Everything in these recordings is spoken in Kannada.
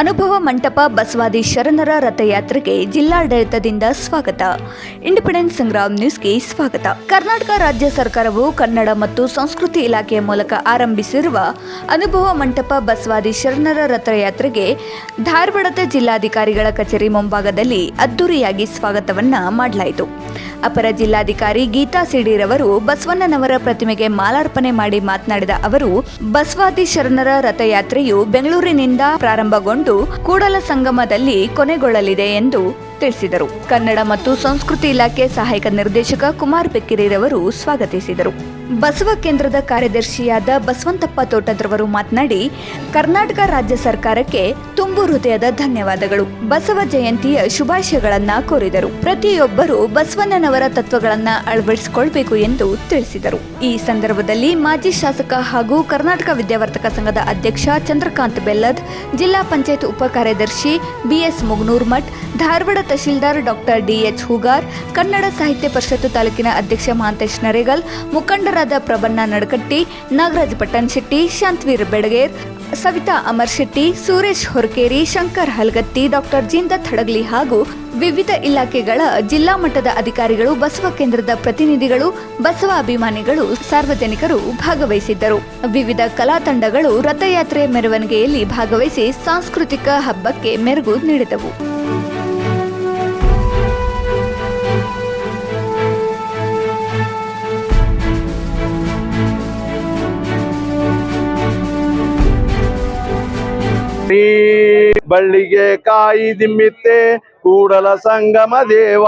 ಅನುಭವ ಮಂಟಪ ಬಸವಾದಿ ಶರಣರ ರಥಯಾತ್ರೆಗೆ ಜಿಲ್ಲಾಡಳಿತದಿಂದ ಸ್ವಾಗತ. ಇಂಡಿಪೆಂಡೆನ್ಸ್ ಸಂಗ್ರಾಮ್ ನ್ಯೂಸ್ಗೆ ಸ್ವಾಗತ. ಕರ್ನಾಟಕ ರಾಜ್ಯ ಸರ್ಕಾರವು ಕನ್ನಡ ಮತ್ತು ಸಂಸ್ಕೃತಿ ಇಲಾಖೆಯ ಮೂಲಕ ಆರಂಭಿಸಿರುವ ಅನುಭವ ಮಂಟಪ ಬಸವಾದಿ ಶರಣರ ರಥಯಾತ್ರೆಗೆ ಧಾರವಾಡದ ಜಿಲ್ಲಾಧಿಕಾರಿಗಳ ಕಚೇರಿ ಮುಂಭಾಗದಲ್ಲಿ ಅದ್ದೂರಿಯಾಗಿ ಸ್ವಾಗತವನ್ನ ಮಾಡಲಾಯಿತು. ಅಪರ ಜಿಲ್ಲಾಧಿಕಾರಿ ಗೀತಾ ಸಿಡಿರವರು ಬಸವಣ್ಣನವರ ಪ್ರತಿಮೆಗೆ ಮಾಲಾರ್ಪಣೆ ಮಾಡಿ ಮಾತನಾಡಿದ ಅವರು, ಬಸವಾದಿ ಶರಣರ ರಥಯಾತ್ರೆಯು ಬೆಂಗಳೂರಿನಿಂದ ಪ್ರಾರಂಭಗೊಂಡು ಕೂಡಲ ಸಂಗಮದಲ್ಲಿ ಕೊನೆಗೊಳ್ಳಲಿದೆ ಎಂದು ತಿಳಿಸಿದರು. ಕನ್ನಡ ಮತ್ತು ಸಂಸ್ಕೃತಿ ಇಲಾಖೆ ಸಹಾಯಕ ನಿರ್ದೇಶಕ ಕುಮಾರ್ ಬೆಕ್ಕಿರಿರವರು ಸ್ವಾಗತಿಸಿದರು. ಬಸವ ಕೇಂದ್ರದ ಕಾರ್ಯದರ್ಶಿಯಾದ ಬಸವಂತಪ್ಪ ತೋಟದ್ರವರು ಮಾತನಾಡಿ, ಕರ್ನಾಟಕ ರಾಜ್ಯ ಸರ್ಕಾರಕ್ಕೆ ತುಂಬು ಹೃದಯದ ಧನ್ಯವಾದಗಳು. ಬಸವ ಜಯಂತಿಯ ಶುಭಾಶಯಗಳನ್ನ ಕೋರಿದರು. ಪ್ರತಿಯೊಬ್ಬರು ಬಸವಣ್ಣನವರ ತತ್ವಗಳನ್ನ ಅಳವಡಿಸಿಕೊಳ್ಬೇಕು ಎಂದು ತಿಳಿಸಿದರು. ಈ ಸಂದರ್ಭದಲ್ಲಿ ಮಾಜಿ ಶಾಸಕ ಹಾಗೂ ಕರ್ನಾಟಕ ವಿದ್ಯಾವರ್ತಕ ಸಂಘದ ಅಧ್ಯಕ್ಷ ಚಂದ್ರಕಾಂತ್ ಬೆಲ್ಲದ್, ಜಿಲ್ಲಾ ಪಂಚಾಯತ್ ಉಪ ಕಾರ್ಯದರ್ಶಿ BS Muganur Math, Dharwad tahsildar doctor DH Hoogar, Kannada ಸಾಹಿತ್ಯ ಪರಿಷತ್ತು ತಾಲೂಕಿನ ಅಧ್ಯಕ್ಷ ಮಹಾಂತೇಶ್ ನರೇಗಲ್ ಮುಖಂಡರಾದ ಪ್ರಬನ್ನ ನಡಕಟ್ಟಿ, ನಾಗರಾಜ್ ಪಟ್ಟಣ್ ಶೆಟ್ಟಿ, ಶಾಂತವೀರ್ ಬೆಡಗೇರ್, ಸವಿತಾ ಅಮರ್ ಶೆಟ್ಟಿ, ಸುರೇಶ್ ಹೊರಕೇರಿ, ಶಂಕರ್ ಹಲ್ಗತ್ತಿ, ಡಾಕ್ಟರ್ ಜಿಂದ ಥಡಗ್ಲಿ ಹಾಗೂ ವಿವಿಧ ಇಲಾಖೆಗಳ ಜಿಲ್ಲಾ ಮಟ್ಟದ ಅಧಿಕಾರಿಗಳು, ಬಸವ ಕೇಂದ್ರದ ಪ್ರತಿನಿಧಿಗಳು, ಬಸವ ಅಭಿಮಾನಿಗಳು ಸಾರ್ವಜನಿಕರು ಭಾಗವಹಿಸಿದ್ದರು. ವಿವಿಧ ಕಲಾ ತಂಡಗಳು ರಥಯಾತ್ರೆ ಮೆರವಣಿಗೆಯಲ್ಲಿ ಭಾಗವಹಿಸಿ ಸಾಂಸ್ಕೃತಿಕ ಹಬ್ಬಕ್ಕೆ ಮೆರುಗು ನೀಡಿದವು. ಶ್ರೀ ಬಳ್ಳಿಗೆ ಕಾಯಿ ದಿಮ್ಮಿತ್ತೆ, ಕೂಡಲ ಸಂಗಮ ದೇವ.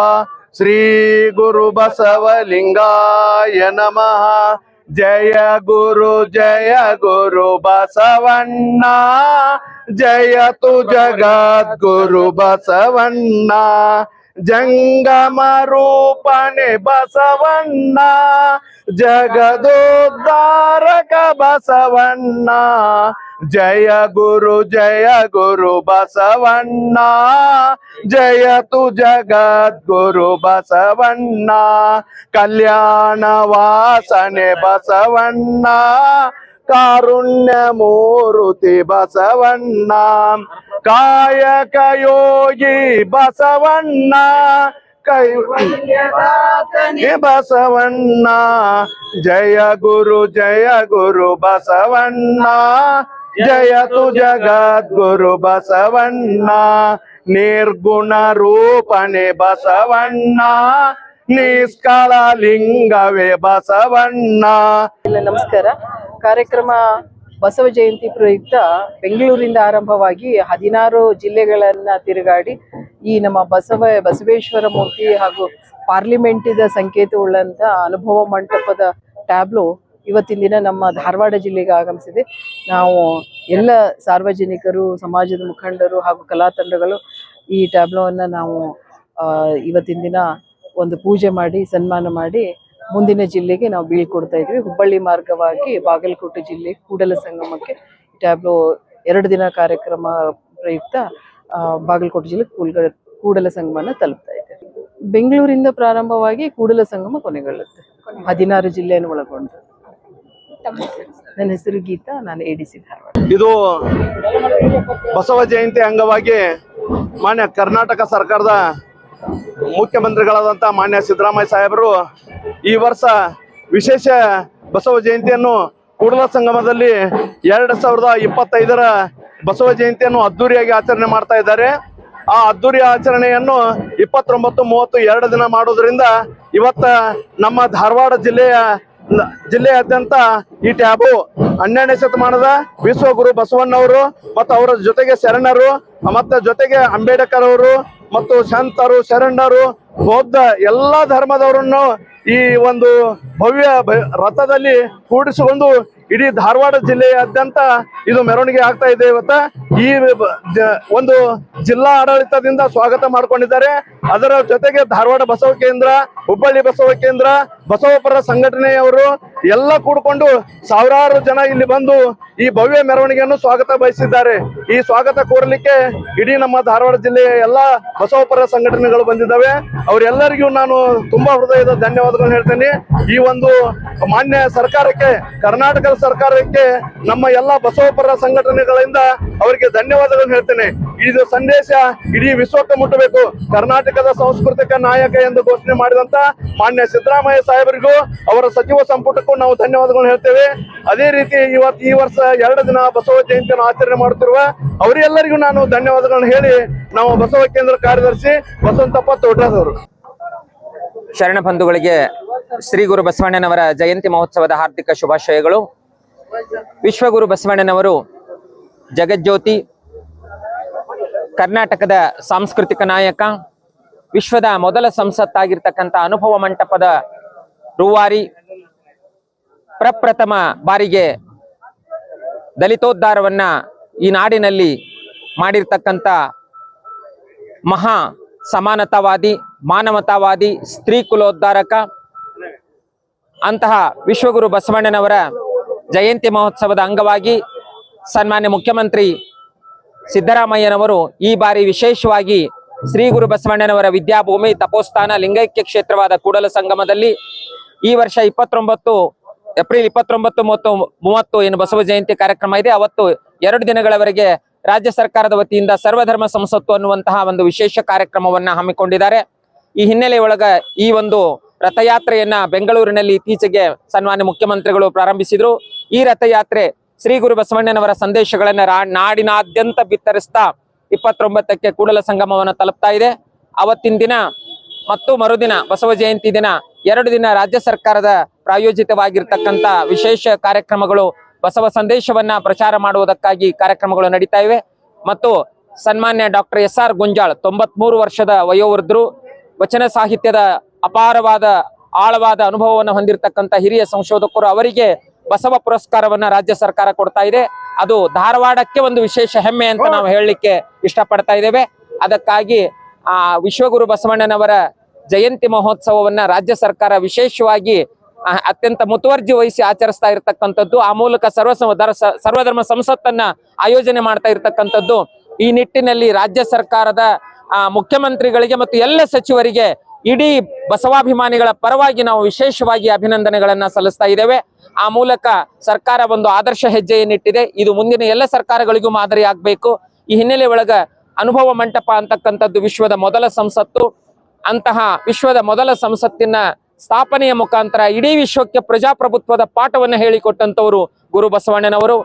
ಶ್ರೀ ಗುರು ಬಸವಲಿಂಗಾಯ ನಮಃ. ಜಯ ಗುರು ಜಯ ಗುರು ಬಸವಣ್ಣ. ಜಯ ತು ಜಗದ್ಗುರು ಬಸವಣ್ಣ. ಜಂಗಮ ರೂಪನೆ ಬಸವಣ್ಣ ಜಗದೋದ್ಧಾರಕ ಬಸವಣ್ಣ ಜಯ ಗುರು ಜಯ ಗುರು ಬಸವಣ್ಣ ಜಯತು ಜಗದ್ಗುರು ಬಸವಣ್ಣ ಕಲ್ಯಾಣ ವಾಸನೆ ಬಸವಣ್ಣ ಕಾರುಣ್ಯ ಮೂರುತಿ ಬಸವಣ್ಣ ಕಾಯಕ ಯೋಗಿ ಬಸವಣ್ಣ ಕೈ ಬಸವಣ್ಣ ಜಯ ಗುರು ಜಯ ಗುರು ಬಸವಣ್ಣ ಜಯತು ಜಗದ್ಗುರು ಬಸವಣ್ಣ ನಿರ್ಗುಣ ರೂಪನೆ ಬಸವಣ್ಣ ನಿಷ್ಕಳ ಲಿಂಗವೇ ಬಸವಣ್ಣ. ಎಲ್ಲ ನಮಸ್ಕಾರ. ಕಾರ್ಯಕ್ರಮ ಬಸವ ಜಯಂತಿ ಪ್ರಯುಕ್ತ ಬೆಂಗಳೂರಿಂದ ಆರಂಭವಾಗಿ ಹದಿನಾರು ಜಿಲ್ಲೆಗಳನ್ನ ತಿರುಗಾಡಿ ಈ ನಮ್ಮ ಬಸವ, ಬಸವೇಶ್ವರ ಮೂರ್ತಿ ಹಾಗೂ ಪಾರ್ಲಿಮೆಂಟಿದ ಸಂಕೇತವುಳ್ಳಂತ ಅನುಭವ ಮಂಟಪದ ಟ್ಯಾಬ್ಲು ಇವತ್ತಿನ ದಿನ ನಮ್ಮ ಧಾರವಾಡ ಜಿಲ್ಲೆಗೆ ಆಗಮಿಸಿದೆ. ನಾವು ಎಲ್ಲ ಸಾರ್ವಜನಿಕರು, ಸಮಾಜದ ಮುಖಂಡರು ಹಾಗೂ ಕಲಾ ತಂಡಗಳು ಈ ಟ್ಯಾಬ್ಲೋವನ್ನು ನಾವು ಇವತ್ತಿನ ದಿನ ಒಂದು ಪೂಜೆ ಮಾಡಿ, ಸನ್ಮಾನ ಮಾಡಿ ಮುಂದಿನ ಜಿಲ್ಲೆಗೆ ನಾವು ಬೀಳ್ಕೊಡ್ತಾ ಇದ್ವಿ ಹುಬ್ಬಳ್ಳಿ ಮಾರ್ಗವಾಗಿ ಬಾಗಲಕೋಟೆ ಜಿಲ್ಲೆ ಕೂಡಲ ಸಂಗಮಕ್ಕೆ ಟ್ಯಾಬ್ಲೋ ಎರಡು ದಿನ ಕಾರ್ಯಕ್ರಮ ಪ್ರಯುಕ್ತ ಬಾಗಲಕೋಟೆ ಜಿಲ್ಲೆ ಕೂಲ್ಗಳ ಕೂಡಲ ಸಂಗಮನ ತಲುಪ್ತಾ ಇದೆ. ಬೆಂಗಳೂರಿಂದ ಪ್ರಾರಂಭವಾಗಿ ಕೂಡಲ ಸಂಗಮ ಕೊನೆಗೊಳ್ಳುತ್ತೆ. ಹದಿನಾರು ಜಿಲ್ಲೆಯನ್ನು ಒಳಗೊಂಡು. ನನ್ನ ಹೆಸರು ಗೀತಾ, ನಾನು ಎ ಡಿ ಧಾರವಾಡ. ಇದು ಬಸವ ಜಯಂತಿ ಅಂಗವಾಗಿ ಮಾನ್ಯ ಕರ್ನಾಟಕ ಸರ್ಕಾರದ ಮುಖ್ಯಮಂತ್ರಿಗಳಾದಂಥ ಮಾನ್ಯ ಸಿದ್ದರಾಮಯ್ಯ ಸಾಹೇಬರು ಈ ವರ್ಷ ವಿಶೇಷ ಬಸವ ಜಯಂತಿಯನ್ನು ಕೂಡಲ ಸಂಗಮದಲ್ಲಿ ಎರಡು ಸಾವಿರದ ಇಪ್ಪತ್ತೈದರ ಬಸವ ಜಯಂತಿಯನ್ನು ಅದ್ದೂರಿಯಾಗಿ ಆಚರಣೆ ಮಾಡ್ತಾ ಇದ್ದಾರೆ. ಆ ಅದ್ದೂರಿ ಆಚರಣೆಯನ್ನು ಇಪ್ಪತ್ತೊಂಬತ್ತು, ಮೂವತ್ತು ಎರಡು ದಿನ ಮಾಡೋದ್ರಿಂದ ಇವತ್ತ ನಮ್ಮ ಧಾರವಾಡ ಜಿಲ್ಲೆಯ ಜಿಲ್ಲೆಯಾದ್ಯಂತ ಈ ಟ್ಯಾಬು ಹನ್ನೆರಡನೇ ಶತಮಾನದ ವಿಶ್ವಗುರು ಬಸವಣ್ಣವರು ಮತ್ತು ಅವರ ಜೊತೆಗೆ ಶರಣರು ಮತ್ತು ಜೊತೆಗೆ ಅಂಬೇಡ್ಕರ್ ಅವರು ಮತ್ತು ಸಂತರು, ಶರಣರು, ಬೌದ್ಧ ಎಲ್ಲ ಧರ್ಮದವರನ್ನು ಈ ಒಂದು ಭವ್ಯ ರಥದಲ್ಲಿ ಕೂಡಿಸಿಕೊಂಡು ಇಡೀ ಧಾರವಾಡ ಜಿಲ್ಲೆಯಾದ್ಯಂತ ಇದು ಮೆರವಣಿಗೆ ಆಗ್ತಾ ಇದೆ ಇವತ್ತ. ಈ ಒಂದು ಜಿಲ್ಲಾ ಆಡಳಿತದಿಂದ ಸ್ವಾಗತ ಮಾಡಿಕೊಂಡಿದ್ದಾರೆ. ಅದರ ಜೊತೆಗೆ ಧಾರವಾಡ ಬಸವ ಕೇಂದ್ರ, ಹುಬ್ಬಳ್ಳಿ ಬಸವ ಕೇಂದ್ರ ಬಸವಪರ ಸಂಘಟನೆಯವರು ಎಲ್ಲ ಕೂಡಿಕೊಂಡು ಸಾವಿರಾರು ಜನ ಇಲ್ಲಿ ಬಂದು ಈ ಭವ್ಯ ಮೆರವಣಿಗೆಯನ್ನು ಸ್ವಾಗತ ಬಯಸಿದ್ದಾರೆ. ಈ ಸ್ವಾಗತ ಕೋರಲಿಕ್ಕೆ ಇಡೀ ನಮ್ಮ ಧಾರವಾಡ ಜಿಲ್ಲೆಯ ಎಲ್ಲ ಬಸವಪರ ಸಂಘಟನೆಗಳು ಬಂದಿದ್ದಾವೆ. ಅವರೆಲ್ಲರಿಗೂ ನಾನು ತುಂಬಾ ಹೃದಯದ ಧನ್ಯವಾದಗಳನ್ನು ಹೇಳ್ತೇನೆ. ಈ ಒಂದು ಮಾನ್ಯ ಸರ್ಕಾರಕ್ಕೆ ಕರ್ನಾಟಕದ ಸರ್ಕಾರಕ್ಕೆ, ನಮ್ಮ ಎಲ್ಲ ಬಸವಪರ ಸಂಘಟನೆಗಳಿಂದ ಅವರಿಗೆ ಧನ್ಯವಾದಗಳನ್ನು ಹೇಳ್ತೇನೆ. ಇದು ಸಂದೇಶ ಇಡೀ ವಿಶ್ವಕ್ಕೆ ಮುಟ್ಟಬೇಕು. ಕರ್ನಾಟಕದ ಸಾಂಸ್ಕೃತಿಕ ನಾಯಕ ಎಂದು ಘೋಷಣೆ ಮಾಡಿದಂತ ಮಾನ್ಯ ಸಿದ್ದರಾಮಯ್ಯ ಸಾಹೇಬರಿಗೂ, ಅವರ ಸಚಿವ ಸಂಪುಟಕ್ಕೂ ನಾವು ಧನ್ಯವಾದಗಳನ್ನು ಹೇಳ್ತೇವೆ. ಅದೇ ರೀತಿ ಇವತ್ತು ಈ ವರ್ಷ ಎರಡು ದಿನ ಬಸವ ಜಯಂತಿಯನ್ನು ಆಚರಣೆ ಮಾಡುತ್ತಿರುವ ಅವರೆಲ್ಲರಿಗೂ ನಾನು ಧನ್ಯವಾದಗಳನ್ನು ಹೇಳಿ ನಾವು ಬಸವ ಕೇಂದ್ರ ಕಾರ್ಯದರ್ಶಿ ವಸಂತಪ್ಪ ತೋಟದವರು ಶರಣ ಬಂಧುಗಳಿಗೆ ಶ್ರೀ ಗುರು ಬಸವಣ್ಣನವರ ಜಯಂತಿ ಮಹೋತ್ಸವದ ಹಾರ್ದಿಕ ಶುಭಾಶಯಗಳು. ವಿಶ್ವಗುರು ಬಸವಣ್ಣನವರು ಜಗಜ್ಯೋತಿ, ಕರ್ನಾಟಕದ ಸಾಂಸ್ಕೃತಿಕ ನಾಯಕ, ವಿಶ್ವದ ಮೊದಲ ಸಂಸತ್ತಾಗಿರ್ತಕ್ಕಂಥ ಅನುಭವ ಮಂಟಪದ ರೂವಾರಿ ಪ್ರಪ್ರಥಮ ಬಾರಿಗೆ ದಲಿತೋದ್ಧಾರವನ್ನ ಈ ನಾಡಿನಲ್ಲಿ ಮಾಡಿರ್ತಕ್ಕಂಥ ಮಹಾ ಸಮಾನತಾವಾದಿ, ಮಾನವತಾವಾದಿ, ಸ್ತ್ರೀ ಕುಲೋದ್ಧಾರಕ ಅಂತಹ ವಿಶ್ವಗುರು ಬಸವಣ್ಣನವರ ಜಯಂತಿ ಮಹೋತ್ಸವದ ಅಂಗವಾಗಿ ಸನ್ಮಾನ್ಯ ಮುಖ್ಯಮಂತ್ರಿ ಸಿದ್ದರಾಮಯ್ಯನವರು ಈ ಬಾರಿ ವಿಶೇಷವಾಗಿ ಶ್ರೀ ಗುರು ಬಸವಣ್ಣನವರ ವಿದ್ಯಾಭೂಮಿ ತಪೋಸ್ಥಾನ ಲಿಂಗೈಕ್ಯ ಕ್ಷೇತ್ರವಾದ ಕೂಡಲ ಸಂಗಮದಲ್ಲಿ ಈ ವರ್ಷ ಇಪ್ಪತ್ತೊಂಬತ್ತು, ಏಪ್ರಿಲ್ ಇಪ್ಪತ್ತೊಂಬತ್ತು ಮತ್ತು ಮೂವತ್ತು ಏನು ಬಸವ ಜಯಂತಿ ಕಾರ್ಯಕ್ರಮ ಇದೆ. ಅವತ್ತು ಎರಡು ದಿನಗಳವರೆಗೆ ರಾಜ್ಯ ಸರ್ಕಾರದ ವತಿಯಿಂದ ಸರ್ವಧರ್ಮ ಸಂಸತ್ತು ಅನ್ನುವಂತಹ ಒಂದು ವಿಶೇಷ ಕಾರ್ಯಕ್ರಮವನ್ನ ಹಮ್ಮಿಕೊಂಡಿದ್ದಾರೆ. ಈ ಹಿನ್ನೆಲೆಯೊಳಗ ಈ ಒಂದು ರಥಯಾತ್ರೆಯನ್ನ ಬೆಂಗಳೂರಿನಲ್ಲಿ ಇತ್ತೀಚೆಗೆ ಸನ್ಮಾನ್ಯ ಮುಖ್ಯಮಂತ್ರಿಗಳು ಪ್ರಾರಂಭಿಸಿದ್ರು. ಈ ರಥಯಾತ್ರೆ ಶ್ರೀ ಗುರು ಬಸವಣ್ಣನವರ ಸಂದೇಶಗಳನ್ನ ನಾಡಿನಾದ್ಯಂತ ಬಿತ್ತರಿಸ್ತಾ ಇಪ್ಪತ್ತೊಂಬತ್ತಕ್ಕೆ ಕೂಡಲ ಸಂಗಮವನ್ನು ತಲುಪ್ತಾ ಇದೆ. ಅವತ್ತಿನ ದಿನ ಮತ್ತು ಮರುದಿನ ಬಸವ ಜಯಂತಿ ದಿನ ಎರಡು ದಿನ ರಾಜ್ಯ ಸರ್ಕಾರದ ಪ್ರಾಯೋಜಿತವಾಗಿರ್ತಕ್ಕಂಥ ವಿಶೇಷ ಕಾರ್ಯಕ್ರಮಗಳು ಬಸವ ಸಂದೇಶವನ್ನ ಪ್ರಚಾರ ಮಾಡುವುದಕ್ಕಾಗಿ ಕಾರ್ಯಕ್ರಮಗಳು ನಡೀತಾ ಇವೆ. ಮತ್ತು ಸನ್ಮಾನ್ಯ ಡಾಕ್ಟರ್ ಎಸ್ ಆರ್ ಗುಂಜಾಳ್ ತೊಂಬತ್ಮೂರು ವರ್ಷದ ವಯೋವೃದ್ಧರು ವಚನ ಸಾಹಿತ್ಯದ ಅಪಾರವಾದ ಆಳವಾದ ಅನುಭವವನ್ನು ಹೊಂದಿರತಕ್ಕಂಥ ಹಿರಿಯ ಸಂಶೋಧಕರು ಅವರಿಗೆ ಬಸವ ಪುರಸ್ಕಾರವನ್ನ ರಾಜ್ಯ ಸರ್ಕಾರ ಕೊಡ್ತಾ ಇದೆ. ಅದು ಧಾರವಾಡಕ್ಕೆ ಒಂದು ವಿಶೇಷ ಹೆಮ್ಮೆ ಅಂತ ನಾವು ಹೇಳಲಿಕ್ಕೆ ಇಷ್ಟಪಡ್ತಾ ಇದ್ದೇವೆ. ಅದಕ್ಕಾಗಿ ಆ ವಿಶ್ವಗುರು ಬಸವಣ್ಣನವರ ಜಯಂತಿ ಮಹೋತ್ಸವವನ್ನ ರಾಜ್ಯ ಸರ್ಕಾರ ವಿಶೇಷವಾಗಿ ಅತ್ಯಂತ ಮುತುವರ್ಜಿ ವಹಿಸಿ ಆಚರಿಸ್ತಾ ಇರತಕ್ಕಂಥದ್ದು, ಆ ಮೂಲಕ ಸರ್ವ ಸರ್ವಧರ್ಮ ಸಂಸತ್ತನ್ನ ಆಯೋಜನೆ ಮಾಡ್ತಾ ಇರತಕ್ಕಂಥದ್ದು. ಈ ನಿಟ್ಟಿನಲ್ಲಿ ರಾಜ್ಯ ಸರ್ಕಾರದ ಮುಖ್ಯಮಂತ್ರಿಗಳಿಗೆ ಮತ್ತು ಎಲ್ಲ ಸಚಿವರಿಗೆ ಇಡೀ ಬಸವಾಭಿಮಾನಿಗಳ ಪರವಾಗಿ ನಾವು ವಿಶೇಷವಾಗಿ ಅಭಿನಂದನೆಗಳನ್ನ ಸಲ್ಲಿಸ್ತಾ ಇದ್ದೇವೆ. ಆ ಮೂಲಕ ಸರ್ಕಾರ ಒಂದು ಆದರ್ಶ ಹೆಜ್ಜೆಯನ್ನಿಟ್ಟಿದೆ. ಇದು ಮುಂದಿನ ಎಲ್ಲ ಸರ್ಕಾರಗಳಿಗೂ ಮಾದರಿ ಆಗ್ಬೇಕು ಈ ಹಿನ್ನೆಲೆ ಒಳಗ ಅನುಭವ ಮಂಟಪ ಅಂತಕ್ಕಂಥದ್ದು ವಿಶ್ವದ ಮೊದಲ ಸಂಸತ್ತು. ಅಂತಹ ವಿಶ್ವದ ಮೊದಲ ಸಂಸತ್ತಿನ ಸ್ಥಾಪನೆಯ ಮುಖಾಂತರ ಇಡೀ ವಿಶ್ವಕ್ಕೆ ಪ್ರಜಾಪ್ರಭುತ್ವದ ಪಾಠವನ್ನು ಹೇಳಿಕೊಟ್ಟಂತವರು ಗುರು ಬಸವಣ್ಣನವರು.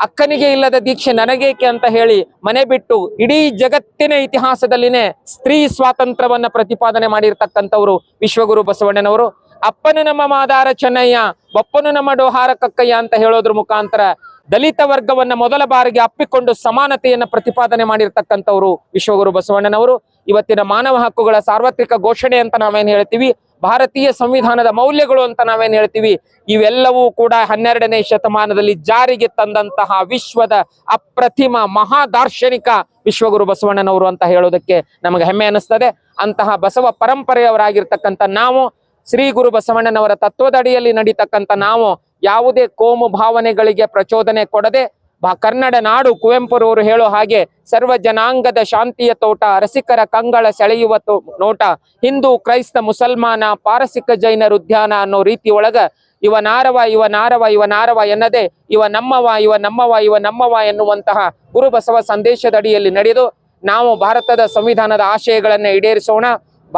ಅಕ್ಕನಿಗೆ ಇಲ್ಲದ ದೀಕ್ಷೆ ನನಗೇಕೆ ಅಂತ ಹೇಳಿ ಮನೆ ಬಿಟ್ಟು ಇಡೀ ಜಗತ್ತಿನ ಇತಿಹಾಸದಲ್ಲಿನೇ ಸ್ತ್ರೀ ಸ್ವಾತಂತ್ರ್ಯವನ್ನ ಪ್ರತಿಪಾದನೆ ಮಾಡಿರ್ತಕ್ಕಂಥವ್ರು ವಿಶ್ವಗುರು ಬಸವಣ್ಣನವರು. ಅಪ್ಪನು ನಮ್ಮ ಮಾದಾರ ಚೆನ್ನಯ್ಯ ಬಪ್ಪನು ನಮ್ಮ ಡೋಹಾರ ಕಕ್ಕಯ್ಯ ಅಂತ ಹೇಳೋದ್ರ ಮುಖಾಂತರ ದಲಿತ ವರ್ಗವನ್ನ ಮೊದಲ ಬಾರಿಗೆ ಅಪ್ಪಿಕೊಂಡು ಸಮಾನತೆಯನ್ನ ಪ್ರತಿಪಾದನೆ ಮಾಡಿರ್ತಕ್ಕಂಥವ್ರು ವಿಶ್ವಗುರು ಬಸವಣ್ಣನವರು. ಇವತ್ತಿನ ಮಾನವ ಹಕ್ಕುಗಳ ಸಾರ್ವತ್ರಿಕ ಘೋಷಣೆ ಅಂತ ನಾವೇನ್ ಹೇಳ್ತೀವಿ, ಭಾರತೀಯ ಸಂವಿಧಾನದ ಮೌಲ್ಯಗಳು ಅಂತ ನಾವೇನ್ ಹೇಳ್ತೀವಿ, ಇವೆಲ್ಲವೂ ಕೂಡ ಹನ್ನೆರಡನೇ ಶತಮಾನದಲ್ಲಿ ಜಾರಿಗೆ ತಂದಂತಹ ವಿಶ್ವದ ಅಪ್ರತಿಮ ಮಹಾ ದಾರ್ಶನಿಕ ವಿಶ್ವಗುರು ಬಸವಣ್ಣನವರು ಅಂತ ಹೇಳೋದಕ್ಕೆ ನಮಗೆ ಹೆಮ್ಮೆ ಅನಿಸ್ತದೆ. ಅಂತಹ ಬಸವ ಪರಂಪರೆಯವರಾಗಿರ್ತಕ್ಕಂಥ ನಾವು, ಶ್ರೀ ಗುರು ಬಸವಣ್ಣನವರ ತತ್ವದಡಿಯಲ್ಲಿ ನಡೀತಕ್ಕಂಥ ನಾವು ಯಾವುದೇ ಕೋಮು ಭಾವನೆಗಳಿಗೆ ಪ್ರಚೋದನೆ ಕೊಡದೆ ಕನ್ನಡ ನಾಡು ಕುವೆಂಪುರವರು ಹೇಳೋ ಹಾಗೆ ಸರ್ವ ಜನಾಂಗದ ಶಾಂತಿಯ ತೋಟ ರಸಿಕರ ಕಂಗಳ ಸೆಳೆಯುವ ನೋಟ, ಹಿಂದೂ, ಕ್ರೈಸ್ತ, ಮುಸಲ್ಮಾನ, ಪಾರಸಿಕ ಜೈನರು ಉದ್ಯಾನ ಅನ್ನೋ ರೀತಿ ಒಳಗ ಇವ ನಾರವ ಇವ ನಾರವ ಇವ ನಾರವ ಎನ್ನದೆ ಇವ ನಮ್ಮವ ಇವ ನಮ್ಮವ ಇವ ನಮ್ಮವ ಎನ್ನುವಂತಹ ಗುರುಬಸವ ಸಂದೇಶದಡಿಯಲ್ಲಿ ನಡೆದು ನಾವು ಭಾರತದ ಸಂವಿಧಾನದ ಆಶಯಗಳನ್ನ ಈಡೇರಿಸೋಣ.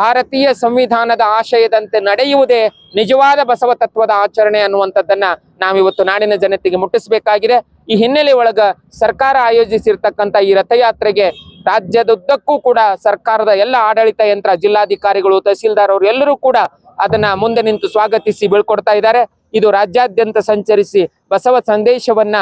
ಭಾರತೀಯ ಸಂವಿಧಾನದ ಆಶಯದಂತೆ ನಡೆಯುವುದೇ ನಿಜವಾದ ಬಸವ ತತ್ವದ ಆಚರಣೆ ಅನ್ನುವಂಥದ್ದನ್ನ ನಾವಿವತ್ತು ನಾಡಿನ ಜನತೆಗೆ ಮುಟ್ಟಿಸಬೇಕಾಗಿದೆ. ಈ ಹಿನ್ನೆಲೆ ಒಳಗ ಸರ್ಕಾರ ಆಯೋಜಿಸಿರ್ತಕ್ಕಂಥ ಈ ರಥಯಾತ್ರೆಗೆ ರಾಜ್ಯದುದ್ದಕ್ಕೂ ಕೂಡ ಸರ್ಕಾರದ ಎಲ್ಲ ಆಡಳಿತ ಯಂತ್ರ, ಜಿಲ್ಲಾಧಿಕಾರಿಗಳು, ತಹಸೀಲ್ದಾರ್ ಅವರು ಎಲ್ಲರೂ ಕೂಡ ಅದನ್ನ ಮುಂದೆ ನಿಂತು ಸ್ವಾಗತಿಸಿ ಬೀಳ್ಕೊಡ್ತಾ ಇದ್ದಾರೆ. ಇದು ರಾಜ್ಯಾದ್ಯಂತ ಸಂಚರಿಸಿ ಬಸವ ಸಂದೇಶವನ್ನ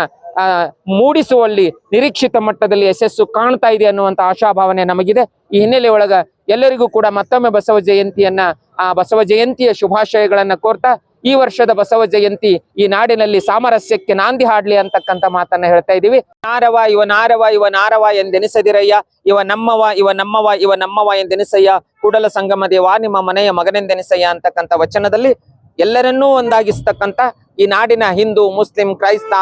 ಮೂಡಿಸುವಲ್ಲಿ ನಿರೀಕ್ಷಿತ ಮಟ್ಟದಲ್ಲಿ ಯಶಸ್ಸು ಕಾಣ್ತಾ ಇದೆ ಅನ್ನುವಂತ ಆಶಾಭಾವನೆ ನಮಗಿದೆ. ಈ ಹಿನ್ನೆಲೆ ಒಳಗ ಎಲ್ಲರಿಗೂ ಕೂಡ ಮತ್ತೊಮ್ಮೆ ಬಸವ ಜಯಂತಿಯನ್ನ, ಆ ಬಸವ ಜಯಂತಿಯ ಶುಭಾಶಯಗಳನ್ನ ಕೋರ್ತಾ, ಈ ವರ್ಷದ ಬಸವ ಜಯಂತಿ ಈ ನಾಡಿನಲ್ಲಿ ಸಾಮರಸ್ಯಕ್ಕೆ ನಾಂದಿ ಹಾಡ್ಲಿ ಅಂತಕ್ಕಂಥ ಮಾತನ್ನ ಹೇಳ್ತಾ ಇದೀವಿ ನಾರವ, ಇವ ನಾರವ ಇವ ನಾರವ ಎಂದೆನಿಸದಿರಯ್ಯ, ಇವ ನಮ್ಮವ ಇವ ನಮ್ಮವ ಇವ ನಮ್ಮವ ಎಂದೆನಿಸಯ್ಯ, ಕೂಡಲ ಸಂಗಮ ದೇವ ನಿಮ್ಮ ಮನೆಯ ಮಗನೆಂದೆನಿಸಯ್ಯ ಅಂತಕ್ಕಂಥ ವಚನದಲ್ಲಿ ಎಲ್ಲರನ್ನೂ ಒಂದಾಗಿಸ್ತಕ್ಕಂಥ ಈ ನಾಡಿನ ಹಿಂದೂ, ಮುಸ್ಲಿಂ, ಕ್ರೈಸ್ತ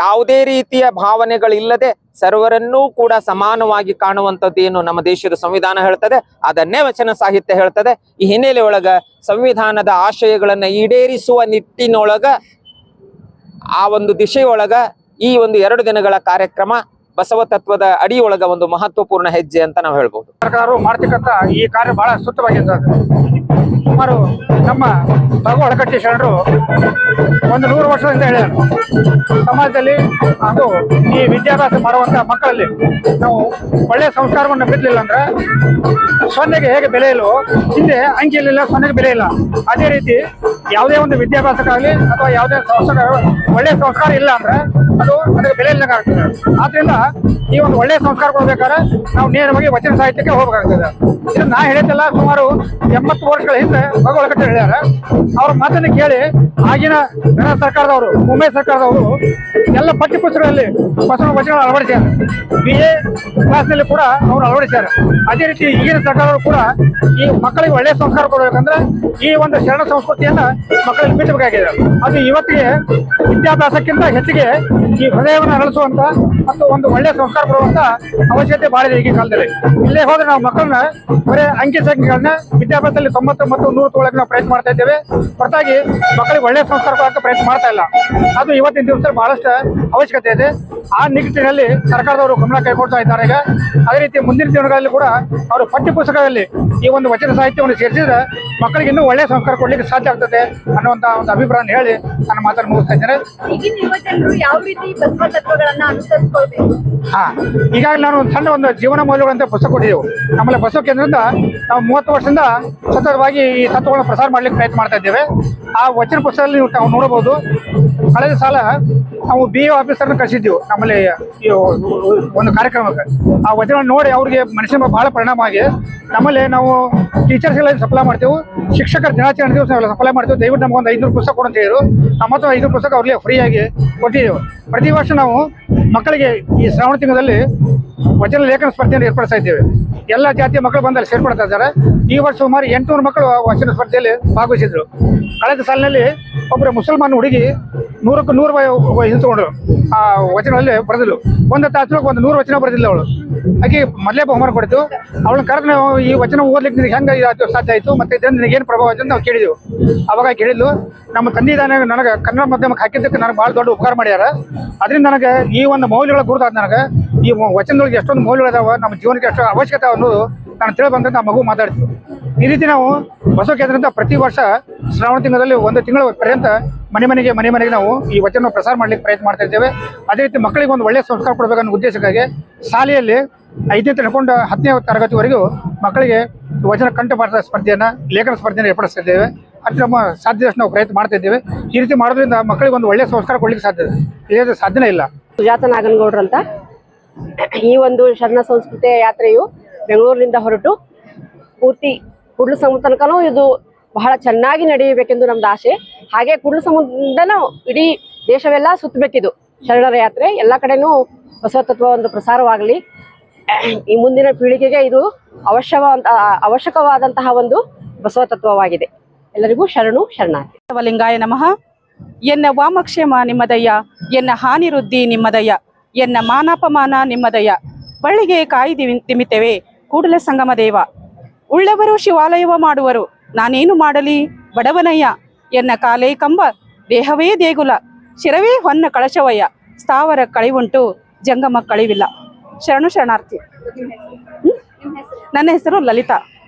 ಯಾವುದೇ ರೀತಿಯ ಭಾವನೆಗಳಿಲ್ಲದೆ ಸರ್ವರನ್ನೂ ಕೂಡ ಸಮಾನವಾಗಿ ಕಾಣುವಂಥದ್ದು ಏನು ನಮ್ಮ ದೇಶದ ಸಂವಿಧಾನ ಹೇಳ್ತದೆ. ಅದನ್ನೇ ವಚನ ಸಾಹಿತ್ಯ ಹೇಳ್ತದೆ. ಈ ಹಿನ್ನೆಲೆ ಒಳಗ ಸಂವಿಧಾನದ ಆಶಯಗಳನ್ನು ಈಡೇರಿಸುವ ನಿಟ್ಟಿನೊಳಗ ಆ ಒಂದು ದಿಶೆಯೊಳಗ ಈ ಒಂದು ಎರಡು ದಿನಗಳ ಕಾರ್ಯಕ್ರಮ ಬಸವ ತತ್ವದ ಅಡಿಯೊಳಗ ಒಂದು ಮಹತ್ವಪೂರ್ಣ ಹೆಜ್ಜೆ ಅಂತ ನಾವು ಹೇಳ್ಬಹುದು ಸರ್ಕಾರ ಮಾಡ್ತಕ್ಕಂತ ಈ ಕಾರ್ಯ ಬಹಳ ಸೂಕ್ತವಾಗಿದೆ ಸುಮಾರು ನಮ್ಮ ಬಗು ಒಳಕಟ್ಟಿ ಶರಣರು ಒಂದು ನೂರು ವರ್ಷದಿಂದ ಹೇಳ್ಯಾರ ಸಮಾಜದಲ್ಲಿ ಹಾಗೂ ಈ ವಿದ್ಯಾಭ್ಯಾಸ ಮಾಡುವಂತಹ ಮಕ್ಕಳಲ್ಲಿ ನಾವು ಒಳ್ಳೆಯ ಸಂಸ್ಕಾರವನ್ನು ಬಿಡಲಿಲ್ಲ ಅಂದ್ರೆ ಸೊನ್ನೆಗೆ ಹೇಗೆ ಬೆಲೆ ಇಲ್ಲವೋ ಹಿಂದೆ ಅಂಕಿ ಇರಲಿಲ್ಲ ಸೊನ್ನೆಗೆ ಬೆಲೆ ಇಲ್ಲ. ಅದೇ ರೀತಿ ಯಾವುದೇ ಒಂದು ವಿದ್ಯಾಭ್ಯಾಸಕ್ಕಾಗಲಿ ಅಥವಾ ಯಾವುದೇ ಸಂಸ್ಕಾರ ಒಳ್ಳೆಯ ಸಂಸ್ಕಾರ ಇಲ್ಲ ಅಂದ್ರೆ ಅದು ಅದಕ್ಕೆ ಬೆಲೆ ಇಲ್ಲದಂಗೆ ಆಗ್ತದೆ ಆದ್ರಿಂದ ಈ ಒಂದು ಒಳ್ಳೆಯ ಸಂಸ್ಕಾರ ಕೊಡ್ಬೇಕಾದ್ರೆ ನಾವು ನೇರವಾಗಿ ವಚನ ಸಾಹಿತ್ಯಕ್ಕೆ ಹೋಗ್ಬೇಕಾಗ್ತದೆ. ಇದು ನಾ ಹೇಳಿದ್ದೆಲ್ಲ ಸುಮಾರು ಎಂಬತ್ತು ವರ್ಷಗಳ ಹಿಂದೆ ಭಗವಳಕಟ್ಟೆ ಹೇಳ್ಯಾರ. ಅವ್ರ ಮಾತನ್ನು ಕೇಳಿ ಆಗಿನ ಗಣ ಸರ್ಕಾರದವರು ಮುಂಬೈ ಸರ್ಕಾರದವರು ಎಲ್ಲ ಪಠ್ಯ ಪುಸ್ತಕಗಳಲ್ಲಿ ಬಸವ ವಚನ ಅಳವಡಿಸ್ಯಾರ. ಬಿ ಎ ಕ್ಲಾಸ್ನಲ್ಲಿ ಕೂಡ ಅವರು ಅಳವಡಿಸ್ಯಾರ. ಅದೇ ರೀತಿ ಈಗಿನ ಸರ್ಕಾರದವರು ಕೂಡ ಈ ಮಕ್ಕಳಿಗೆ ಒಳ್ಳೆಯ ಸಂಸ್ಕಾರ ಕೊಡಬೇಕಂದ್ರೆ ಈ ಒಂದು ಶರಣ ಸಂಸ್ಕೃತಿಯನ್ನು ಮಕ್ಕಳಿಗೆ ಬಿಟ್ಟಬೇಕಾಗಿದೆ ಅದು ಇವತ್ತಿಗೆ ವಿದ್ಯಾಭ್ಯಾಸಕ್ಕಿಂತ ಹೆಚ್ಚಿಗೆ ಈ ಹೃದಯವನ್ನು ಅರಳಿಸುವಂತ ಮತ್ತು ಒಂದು ಒಳ್ಳೆಯ ಸಂಸ್ಕಾರ ಕೊಡುವಂತ ಅವಶ್ಯಕತೆ ಬಹಳ ಇದೆ ಈಗಿನ ಕಾಲದಲ್ಲಿ. ಇಲ್ಲೇ ಹೋದ್ರೆ ನಾವು ಮಕ್ಕಳನ್ನ ಬರೀ ಅಂಕಿ ಸಂಖ್ಯೆಗಳನ್ನ ವಿದ್ಯಾಭ್ಯಾಸದಲ್ಲಿ ತೊಂಬತ್ತು ಮತ್ತು ನೂರು ತೊಗೊಳಕ್ಕೆ ನಾವು ಪ್ರಯತ್ನ ಮಾಡ್ತಾ ಇದ್ದೇವೆ. ಹೊರತಾಗಿ ಮಕ್ಕಳಿಗೆ ಒಳ್ಳೆಯ ಸಂಸ್ಕಾರ ಕೊಡೋಕೆ ಪ್ರಯತ್ನ ಮಾಡ್ತಾ ಇಲ್ಲ. ಅದು ಇವತ್ತಿನ ದಿವಸದಲ್ಲಿ ಬಹಳಷ್ಟು ಅವಶ್ಯಕತೆ ಇದೆ. ಆ ನಿಟ್ಟಿನಲ್ಲಿ ಸರ್ಕಾರದವರು ಗಮನ ಕೈಗೊಳ್ತಾ ಇದ್ದಾರೆ. ಈಗ ಅದೇ ರೀತಿ ಮುಂದಿನ ದಿನಗಳಲ್ಲಿ ಕೂಡ ಅವರು ಪಠ್ಯ ಪುಸ್ತಕದಲ್ಲಿ ಈ ಒಂದು ವಚನ ಸಾಹಿತ್ಯವನ್ನು ಸೇರಿಸಿದ್ರೆ ಮಕ್ಕಳಿಗೆ ಇನ್ನೂ ಒಳ್ಳೆಯ ಸಂಸ್ಕಾರ ಕೊಡ್ಲಿಕ್ಕೆ ಸಾಧ್ಯ ಆಗ್ತದೆ ಅನ್ನುವಂಥ ಒಂದು ಅಭಿಪ್ರಾಯ ಹೇಳಿ ನನ್ನ ಮಾತನ್ನು ಮುಗಿಸ್ತಾ ಇದ್ದೇನೆ. ಈಗಿನ ಯುವಜನರು ಯಾವ ರೀತಿ ಬಸವ ತತ್ವಗಳನ್ನ ಅನುಸರಿಸ್ಕೊಳ್ಬೇಕು? ಹಾ ಈಗಾಗಲೇ ನಾನು ಒಂದು ಸಣ್ಣ ಒಂದು ಜೀವನ ಮೌಲ್ಯಗಳಂತ ಪುಸ್ತಕ ಕೊಟ್ಟಿದ್ದೆವು ನಮ್ಮಲ್ಲಿ ಬಸವ ಕೇಂದ್ರದಿಂದ ನಾವು ಮೂವತ್ತು ವರ್ಷದಿಂದ ಸತತವಾಗಿ ಈ ತತ್ವಗಳನ್ನು ಪ್ರಸಾರ ಮಾಡ್ಲಿಕ್ಕೆ ಪ್ರಯತ್ನ ಮಾಡ್ತಾ ಇದ್ದೇವೆ. ಆ ವಚನ ಪುಸ್ತಕದಲ್ಲಿ ನೀವು ತಾವು ನೋಡಬಹುದು ಕಳೆದ ಸಾಲ ನಾವು ಬಿ ಎ ಆಫೀಸರ್ನ ಕಳಿಸಿದ್ದೀವಿ. ನಮ್ಮಲ್ಲಿ ಒಂದು ಕಾರ್ಯಕ್ರಮಕ್ಕೆ. ಆ ವಚನ ನೋಡಿ ಅವ್ರಿಗೆ ಮನುಷ್ಯನ ಭಾಳ ಬಹಳ ಪರಿಣಾಮ ಆಗಿ, ನಮ್ಮಲ್ಲಿ ನಾವು ಟೀಚರ್ಸ್ ಎಲ್ಲ ಸಪ್ಲೈ ಮಾಡ್ತೇವೆ. ಶಿಕ್ಷಕರ ದಿನಾಚರಣೆ ದಿವಸ ಸಪ್ಲೈ ಮಾಡ್ತೇವೆ. ದಯವಿಟ್ಟು ನಮ್ಗೆ ಒಂದು ಐನೂರು ಪುಸ್ತಕ ಕೊಡು ಅಂತ ಹೇಳಿದ್ರು. ನಮ್ಮ ಹತ್ರ ಐನೂರು ಪುಸ್ತಕ ಅವ್ರಿಗೆ ಫ್ರೀಯಾಗಿ ಕೊಟ್ಟಿದ್ದೇವೆ. ಪ್ರತಿ ವರ್ಷ ನಾವು ಮಕ್ಕಳಿಗೆ ಈ ಶ್ರಾವಣ ತಿಂಗಳಲ್ಲಿ ವಚನ ಲೇಖನ ಸ್ಪರ್ಧೆಯನ್ನು ಏರ್ಪಡಿಸ್ತಾ ಇದ್ದೇವೆ. ಎಲ್ಲ ಜಾತಿಯ ಮಕ್ಕಳು ಬಂದಲ್ಲಿ ಸೇರ್ಪಡ್ತಾ ಇದ್ದಾರೆ. ಈ ವರ್ಷ ಸುಮಾರು ಎಂಟುನೂರು ಮಕ್ಕಳು ವಚನ ಸ್ಪರ್ಧೆಯಲ್ಲಿ ಭಾಗವಹಿಸಿದ್ರು. ಕಳೆದ ಸಾಲಿನಲ್ಲಿ ಒಬ್ಬರು ಮುಸಲ್ಮಾನ್ ಹುಡುಗಿ ನೂರಕ್ಕೂ ನೂರು ಹಿಂತ್ಕೊಂಡ್ರು ಆ ವಚನದಲ್ಲಿ ಬರೆದಿಲ್ಲ ಒಂದು ತಾಸು ಒಂದು ನೂರು ವಚನ ಬರೆದಿಲ್ಲ ಅವಳು. ಆಕೆ ಮೊದಲೇ ಬಹುಮಾನ ಕೊಡ್ತು ಅವಳನ್ನ ಕರೆದು ಈ ವಚನ ಓದ್ಲಿಕ್ಕೆ ನಿನಗೆ ಹೆಂಗೆ ಸಾಧ್ಯ ಆಯಿತು, ಮತ್ತೆ ಇದರಿಂದ ನಿನಗೆ ಏನು ಪ್ರಭಾವ ಆಯ್ತು ಅಂತ ನಾವು ಕೇಳಿದೆವು. ಅವಾಗ ಕೇಳಿದ್ಲು, ನಮ್ಮ ತಂದೆ ತಾನೇ ನನಗೆ ಕನ್ನಡ ಮಾಧ್ಯಮಕ್ಕೆ ಹಾಕಿದ್ದಕ್ಕೆ ನನಗೆ ಭಾಳ ದೊಡ್ಡ ಉಪಕಾರ ಮಾಡ್ಯಾರ. ಅದರಿಂದ ನನಗೆ ಈ ಒಂದು ಮೌಲ್ಯಗಳ ಗುರುತಾದ ನನಗೆ, ಈ ವಚನದೊಳಗೆ ಎಷ್ಟೊಂದು ಮೌಲ್ಯಗಳಿದಾವೆ, ನಮ್ಮ ಜೀವನಕ್ಕೆ ಎಷ್ಟು ಅವಶ್ಯಕತೆ ಅನ್ನೋದು ನಾನು ತಿಳಿ ಬಂದಂತ ಆ ಮಗು ಮಾತಾಡ್ತೀವಿ ಈ ರೀತಿ ನಾವು ಬಸವ ಕೇಂದ್ರದಿಂದ ಪ್ರತಿ ವರ್ಷ ಶ್ರಾವಣ ತಿಂಗಳಲ್ಲಿ ಒಂದು ತಿಂಗಳ ಪರ್ಯಂತ ಮನೆ ಮನೆಗೆ ಮನೆ ಮನೆಗೆ ನಾವು ಈ ವಚನ ಪ್ರಸಾರ ಮಾಡ್ಲಿಕ್ಕೆ ಪ್ರಯತ್ನ ಮಾಡ್ತಾ ಇದ್ದೇವೆ. ಅದೇ ರೀತಿ ಮಕ್ಕಳಿಗೆ ಒಂದು ಒಳ್ಳೆಯ ಸಂಸ್ಕಾರ ಕೊಡಬೇಕನ್ನೋ ಉದ್ದೇಶಕ್ಕಾಗಿ ಶಾಲೆಯಲ್ಲಿ ಐದನೇ ತಿಳ್ಕೊಂಡು ಹತ್ತನೇ ತರಗತಿವರೆಗೂ ಮಕ್ಕಳಿಗೆ ವಚನ ಕಂಠಪಾಠ ಸ್ಪರ್ಧೆಯನ್ನು, ಲೇಖನ ಸ್ಪರ್ಧೆಯನ್ನು ಏರ್ಪಡಿಸ್ತಾ ಇದ್ದೇವೆ. ಅದು ನಮ್ಮ ಸಾಧ್ಯದಷ್ಟು ನಾವು ಪ್ರಯತ್ನ ಮಾಡ್ತಾ ಇದ್ದೇವೆ. ಈ ರೀತಿ ಮಾಡೋದ್ರಿಂದ ಮಕ್ಕಳಿಗೆ ಒಂದು ಒಳ್ಳೆಯ ಸಂಸ್ಕಾರ ಕೊಡ್ಲಿಕ್ಕೆ ಸಾಧ್ಯ ಇದೆ. ಸಾಧ್ಯನೇ ಇಲ್ಲ. ಸುಜಾತ ನಾಗನಗೌಡ್ರಂತ ಈ ಒಂದು ಶರಣ ಸಂಸ್ಕೃತಿಯ ಯಾತ್ರೆಯು ಬೆಂಗಳೂರಿನಿಂದ ಹೊರಟು ಪೂರ್ತಿ ಕುಡ್ಲು ತನಕನೂ ಇದು ಬಹಳ ಚೆನ್ನಾಗಿ ನಡೆಯಬೇಕೆಂದು ನಮ್ದು ಆಸೆ. ಹಾಗೆ ಕುಡ್ಲು ಸಮುದ್ರನೂ ಇಡೀ ದೇಶವೆಲ್ಲ ಸುತ್ತಬೇಕಿದು ಶರಣರ ಯಾತ್ರೆ. ಎಲ್ಲ ಕಡೆನೂ ಹೊಸ ಒಂದು ಪ್ರಸಾರವಾಗಲಿ. ಈ ಮುಂದಿನ ಪೀಳಿಗೆಗೆ ಇದು ಅವಶ್ಯವಂತ ಅವಶ್ಯಕವಾದಂತಹ ಒಂದು ಬಸವ ತತ್ವವಾಗಿದೆ ಎಲ್ಲರಿಗೂ ಶರಣು ಶರಣಾರ್ಥಿ. ಶಿವಲಿಂಗಾಯ ನಮಃ. ಎನ್ನ ವಾಮಕ್ಷೇಮ ನಿಮ್ಮದಯ್ಯ, ಎನ್ನ ಹಾನಿ ವೃದ್ಧಿ ನಿಮ್ಮದಯ್ಯ, ಎನ್ನ ಮಾನಾಪಮಾನ ನಿಮ್ಮದಯ್ಯ. ಬಳ್ಳಿಗೆ ಕಾಯ್ದಿ ತಿಮಿತೆವೆ. ಕೂಡಲ ಸಂಗಮ ದೇವ. ಉಳ್ಳವರು ಶಿವಾಲಯವ ಮಾಡುವರು. ನಾನೇನು ಮಾಡಲಿ? ಬಡವನಯ್ಯ, ಎನ್ನ ಕಾಲೇ ಕಂಬ, ದೇಹವೇ ದೇಗುಲ, ಶಿರವೇ ಹೊನ್ನ ಕಳಶವಯ್ಯ, ಸ್ಥಾವರ ಕಳಿವುಂಟು, ಜಂಗಮ ಕಳಿವಿಲ್ಲ. ಶರಣು ಶರಣಾರ್ಥಿ? ನನ್ನ ಹೆಸರು ಲಲಿತಾ.